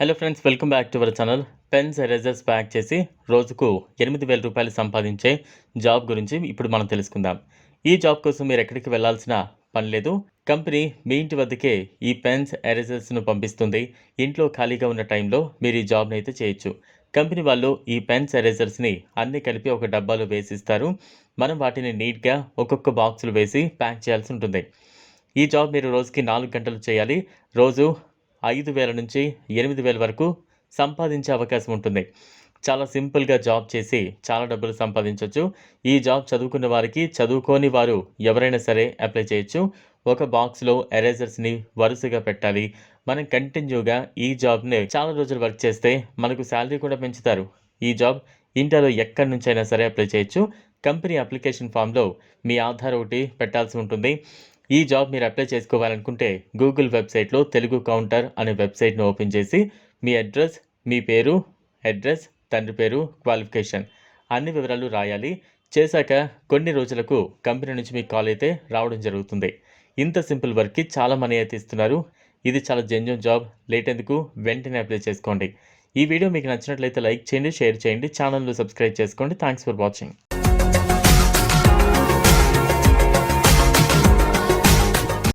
Hello friends welcome back to our channel pens erasers pack చేసి రోజుకు ఎనిమిది వేల రూపాయలు సంపాదించే జాబ్ గురించి ఇప్పుడు మనం తెలుసుకుందాం. ఈ జాబ్ కోసం మీరు ఎక్కడికి వెళ్ళాల్సిన పని లేదు. కంపెనీ మీ ఇంటి వద్దకే ఈ పెన్స్ ఎరేజర్స్ను పంపిస్తుంది. ఇంట్లో ఖాళీగా ఉన్న టైంలో మీరు ఈ జాబ్ని అయితే చేయొచ్చు. కంపెనీ వాళ్ళు ఈ పెన్స్ ఎరేజర్స్ని అన్ని కలిపి ఒక డబ్బాలో వేసిస్తారు. మనం వాటిని నీట్గా ఒక్కొక్క బాక్సులు వేసి ప్యాక్ చేయాల్సి ఉంటుంది. ఈ జాబ్ మీరు రోజుకి నాలుగు గంటలు చేయాలి. రోజు ఐదు వేల నుంచి ఎనిమిది వేల వరకు సంపాదించే అవకాశం ఉంటుంది. చాలా సింపుల్గా జాబ్ చేసి చాలా డబ్బులు సంపాదించవచ్చు ఈ జాబ్ చదువుకున్న వారికి చదువుకోని వారు ఎవరైనా సరే అప్లై చేయొచ్చు. ఒక బాక్స్లో ఎరేజర్స్ని వరుసగా పెట్టాలి. మనం కంటిన్యూగా ఈ జాబ్ని చాలా రోజులు వర్క్ చేస్తే మనకు శాలరీ కూడా పెంచుతారు. ఈ జాబ్ ఇంటర్లో ఎక్కడి నుంచైనా సరే అప్లై చేయొచ్చు. కంపెనీ అప్లికేషన్ ఫామ్లో మీ ఆధార్ ఒకటి పెట్టాల్సి ఉంటుంది. ఈ జాబ్ మీరు అప్లై చేసుకోవాలనుకుంటే గూగుల్ వెబ్సైట్లో తెలుగు కౌంటర్ అనే వెబ్సైట్ను ఓపెన్ చేసి మీ అడ్రస్ మీ పేరు అడ్రస్ తండ్రి పేరు క్వాలిఫికేషన్ అన్ని వివరాలు రాయాలి. చేశాక కొన్ని రోజులకు కంపెనీ నుంచి మీకు కాల్ అయితే రావడం జరుగుతుంది. ఇంత సింపుల్ వర్క్కి చాలా మనీ అయితే ఇస్తున్నారు. ఇది చాలా జెన్యున్ జాబ్. లేట్ ఎందుకు? వెంటనే అప్లై చేసుకోండి. ఈ వీడియో మీకు నచ్చినట్లయితే లైక్ చేయండి షేర్ చేయండి ఛానల్ను సబ్స్క్రైబ్ చేసుకోండి. Thanks for watching.